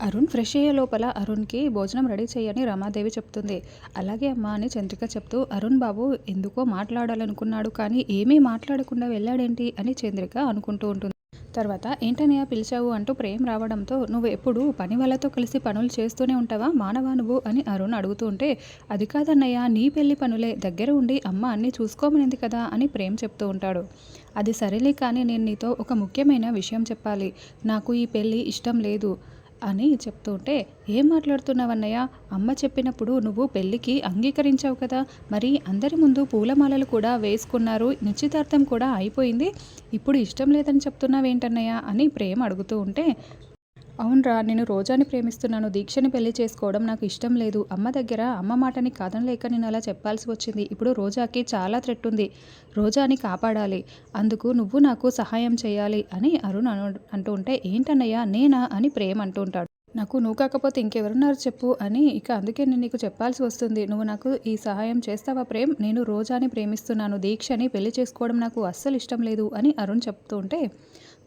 Arun fresh అయ్యే లోపల అరుణ్కి భోజనం రెడీ చేయని రమాదేవి చెప్తుంది. అలాగే అమ్మా అని చంద్రిక చెప్తూ అరుణ్ బాబు ఎందుకో మాట్లాడాలనుకున్నాడు కానీ ఏమీ మాట్లాడకుండా వెళ్ళాడేంటి? అని చంద్రిక అనుకుంటూ ఉంటుంది. తర్వాత ఏంటనయ్య పిలిచావు? అంటూ ప్రేమ్ రావడంతో నువ్వు ఎప్పుడు పని వాళ్ళతో కలిసి పనులు చేస్తూనే ఉంటావా? మానవా నువ్వు? అని అరుణ్ అడుగుతూ ఉంటే అది కాదన్నయ్య నీ పెళ్ళి పనులే. దగ్గర ఉండి అమ్మ అన్నీ చూసుకోమనింది కదా? అని ప్రేమ్ చెప్తూ ఉంటాడు. అది సరేలే కానీ నేను నీతో ఒక ముఖ్యమైన విషయం చెప్పాలి. నాకు ఈ పెళ్ళి ఇష్టం లేదు. అని చెప్తుంటే ఏం మాట్లాడుతున్నావన్నయ్య? అమ్మ చెప్పినప్పుడు నువ్వు పెళ్ళికి అంగీకరించావు కదా? మరి అందరి ముందు పూలమాలలు కూడా వేసుకున్నారు. నిశ్చితార్థం కూడా అయిపోయింది. ఇప్పుడు ఇష్టం లేదని చెప్తున్నావేంటన్నయ్య? అని ప్రేమ అడుగుతూ ఉంటే అవునరా నేను రోజాని ప్రేమిస్తున్నాను. దీక్షని పెళ్ళి చేసుకోవడం నాకు ఇష్టం లేదు. అమ్మ దగ్గర అమ్మ మాటని కాదనలేక నేను అలా చెప్పాల్సి వచ్చింది. ఇప్పుడు రోజాకి చాలా థ్రెట్ ఉంది. రోజాని కాపాడాలి. అందుకు నువ్వు నాకు సహాయం చేయాలి అని అరుణ్ అను అంటూ ఉంటే ఏంటన్నయ్యా నేనా? అని ప్రేమ్ అంటూ ఉంటాడు. నాకు నువ్వు కాకపోతే ఇంకెవరున్నారు చెప్పు అని ఇక అందుకే నేను నీకు చెప్పాల్సి వస్తుంది. నువ్వు నాకు ఈ సహాయం చేస్తావా ప్రేమ్? నేను రోజాని ప్రేమిస్తున్నాను. దీక్షని పెళ్ళి చేసుకోవడం నాకు అస్సలు ఇష్టం లేదు అని అరుణ్ చెప్తూ ఉంటే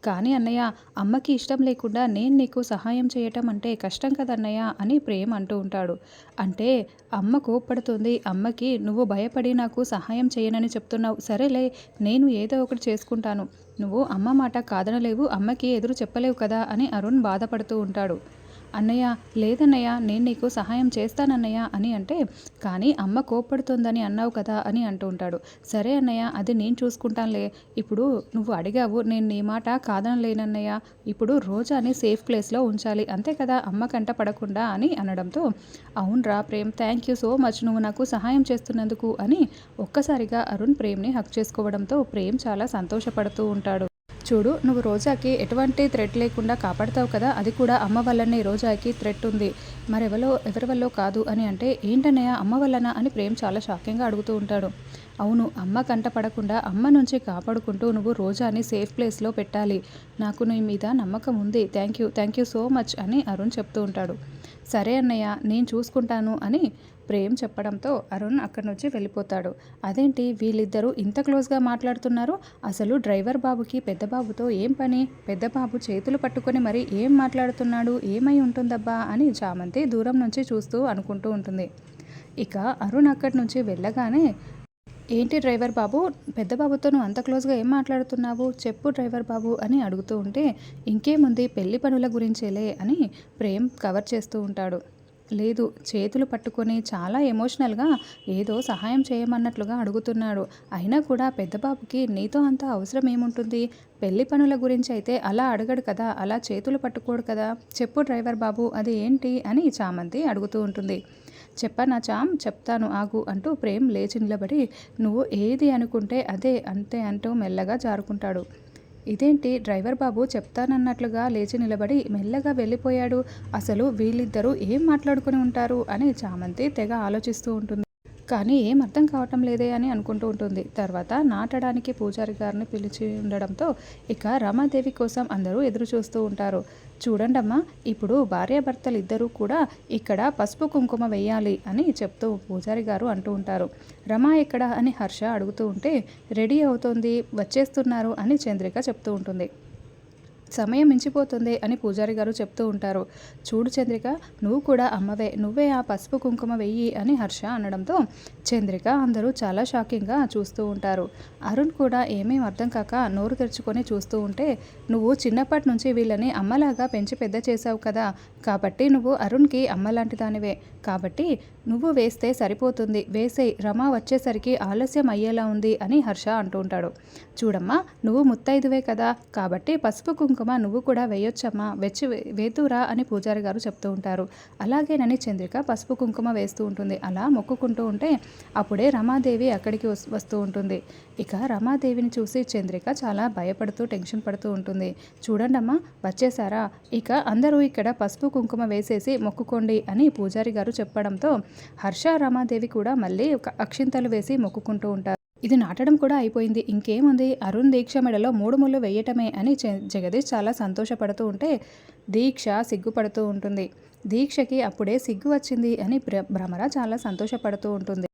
కానీ అన్నయ్య అమ్మకి ఇష్టం లేకుండా నేను నీకు సహాయం చేయటం అంటే కష్టం కదన్నయ్య అని ప్రేమ్ అంటూ ఉంటాడు. అంటే అమ్మ కోప్పడుతుంది అమ్మకి నువ్వు భయపడి నాకు సహాయం చేయనని చెప్తున్నావు. సరేలే నేను ఏదో ఒకటి చేసుకుంటాను. నువ్వు అమ్మ మాట కాదనలేవు అమ్మకి ఎదురు చెప్పలేవు కదా అని అరుణ్ బాధపడుతూ ఉంటాడు. అన్నయ్య లేదన్నయ్య నేను నీకు సహాయం చేస్తానన్నయ్య అని అంటే కానీ అమ్మ కోప్పడుతుందని అన్నావు కదా అని అంటూ ఉంటాడు. సరే అన్నయ్య అది నేను చూసుకుంటానులే. ఇప్పుడు నువ్వు అడిగావు నేను నీ మాట కాదనలేనన్నయ్య. ఇప్పుడు రోజాని సేఫ్ ప్లేస్లో ఉంచాలి. అంతే కదా అమ్మ కంట పడకుండా అని అనడంతో అవునరా Prem thank you so much. నువ్వు నాకు సహాయం చేస్తున్నందుకు అని ఒక్కసారిగా అరుణ్ ప్రేమ్ని హక్ చేసుకోవడంతో ప్రేమ్ చాలా సంతోషపడుతూ ఉంటాడు. చూడు నువ్వు రోజాకి ఎటువంటి థ్రెడ్ లేకుండా కాపాడతావు కదా అది కూడా అమ్మ వల్లనే రోజాకి థ్రెట్ ఉంది. మరెవలో ఎవరి వల్ల కాదు అని అంటే ఏంటన్నయ్య అమ్మ వల్లనా అని ప్రేమ్ చాలా షాకింగ్గా అడుగుతూ ఉంటాడు. అవును అమ్మ కంట పడకుండా అమ్మ నుంచి కాపాడుకుంటూ నువ్వు రోజాని సేఫ్ ప్లేస్లో పెట్టాలి. నాకు నీ మీద నమ్మకం ఉంది. Thank you thank you so much అని అరుణ్ చెప్తూ ఉంటాడు. సరే అన్నయ్య నేను చూసుకుంటాను అని ప్రేమ్ చెప్పడంతో అరుణ్ అక్కడి నుంచి వెళ్ళిపోతాడు. అదేంటి వీళ్ళిద్దరూ ఇంత క్లోజ్గా మాట్లాడుతున్నారు? అసలు డ్రైవర్ బాబుకి పెద్ద బాబుతో ఏం పని? పెద్ద బాబు చేతులు పట్టుకొని మరి ఏం మాట్లాడుతున్నాడు? ఏమై ఉంటుందబ్బా అని చామంతి దూరం నుంచి చూస్తూ అనుకుంటూ ఉంటుంది. ఇక అరుణ్ అక్కడి నుంచి వెళ్ళగానే ఏంటి డ్రైవర్ బాబు? పెద్ద బాబుతో నువ్వు అంత క్లోజ్గా ఏం మాట్లాడుతున్నావు? చెప్పు డ్రైవర్ బాబు అని అడుగుతూ ఉంటే ఇంకేముంది పెళ్ళి పనుల గురించేలే అని ప్రేమ్ కవర్ చేస్తూ ఉంటాడు. లేదు చేతులు పట్టుకొని చాలా ఎమోషనల్గా ఏదో సహాయం చేయమన్నట్లుగా అడుగుతున్నాడు. అయినా కూడా పెద్దబాబుకి నీతో అంత అవసరం ఏముంటుంది? పెళ్ళి పనుల గురించి అయితే అలా అడగడు కదా అలా చేతులు పట్టుకోడు కదా. చెప్పు డ్రైవర్ బాబు అది ఏంటి అని చామంతి అడుగుతూ ఉంటుంది. చెప్పనా చామ్ చెప్తాను ఆగు అంటూ ప్రేమ్ లేచి నిలబడి నువ్వు ఏది అనుకుంటే అదే అంతే అంటూ మెల్లగా జారుకుంటాడు. ఇదేంటి? డ్రైవర్ బాబు చెప్తానన్నట్లుగా లేచి నిలబడి మెల్లగా వెళ్ళిపోయాడు. అసలు వీళ్ళిద్దరూ ఏం మాట్లాడుకుని ఉంటారు? అని చామంతి తెగ ఆలోచిస్తూ ఉంటుంది. కానీ ఏం అర్థం కావటం లేదే అని అనుకుంటూ ఉంటుంది. తర్వాత నాటడానికి పూజారి గారిని పిలిచి ఉండడంతో ఇక రమాదేవి కోసం అందరూ ఎదురు చూస్తూ ఉంటారు. చూడండమ్మా ఇప్పుడు భార్యాభర్తలు ఇద్దరూ కూడా ఇక్కడ పసుపు కుంకుమ వెయ్యాలి అని చెప్తూ పూజారి గారు అంటూ ఉంటారు. రమా ఎక్కడ అని హర్ష అడుగుతూ ఉంటే రెడీ అవుతోంది వచ్చేస్తున్నారు అని చంద్రిక చెప్తూ ఉంటుంది. సమయం మించిపోతుంది అని పూజారి గారు చెప్తూ ఉంటారు. చూడు చంద్రిక నువ్వు కూడా అమ్మవే నువ్వే ఆ పసుపు కుంకుమ వెయ్యి అని హర్ష అనడంతో చంద్రిక అందరూ చాలా షాకింగ్గా చూస్తూ ఉంటారు. అరుణ్ కూడా ఏమేం అర్థం కాక నోరు తెరుచుకొని చూస్తూ ఉంటే నువ్వు చిన్నప్పటి నుంచి వీళ్ళని అమ్మలాగా పెంచి పెద్ద చేశావు కదా కాబట్టి నువ్వు అరుణ్కి అమ్మలాంటి దానివే కాబట్టి నువ్వు వేస్తే సరిపోతుంది వేసే రమ వచ్చేసరికి ఆలస్యం అయ్యేలా ఉంది అని హర్ష అంటూ ఉంటాడు. చూడమ్మా నువ్వు ముత్తైదువే కదా కాబట్టి పసుపు కుంకుమ కుంకుమ నువ్వు కూడా వేయొచ్చమ్మా వెచ్చి వేతురా అని పూజారి గారు చెప్తూ ఉంటారు. అలాగేనని చంద్రిక పసుపు కుంకుమ వేస్తూ ఉంటుంది. అలా మొక్కుకుంటూ ఉంటే అప్పుడే రమాదేవి అక్కడికి వస్తూ ఉంటుంది. ఇక రమాదేవిని చూసి చంద్రిక చాలా భయపడుతూ టెన్షన్ పడుతూ ఉంటుంది. చూడండమ్మా వచ్చేసారా ఇక అందరూ ఇక్కడ పసుపు కుంకుమ వేసేసి మొక్కుకోండి అని పూజారి గారు చెప్పడంతో హర్ష రమాదేవి కూడా మళ్ళీ అక్షింతలు వేసి మొక్కుకుంటూ ఉంటారు. ఇది నాటడం కూడా అయిపోయింది. ఇంకేముంది? అరుణ్ దీక్ష మెడలో మూడు ముళ్ళు వేయటమే అని జగదీష్ చాలా సంతోషపడుతూ ఉంటే దీక్ష సిగ్గుపడుతూ ఉంటుంది. దీక్షకి అప్పుడే సిగ్గు వచ్చింది అని భ్రమర చాలా సంతోషపడుతూ ఉంటుంది.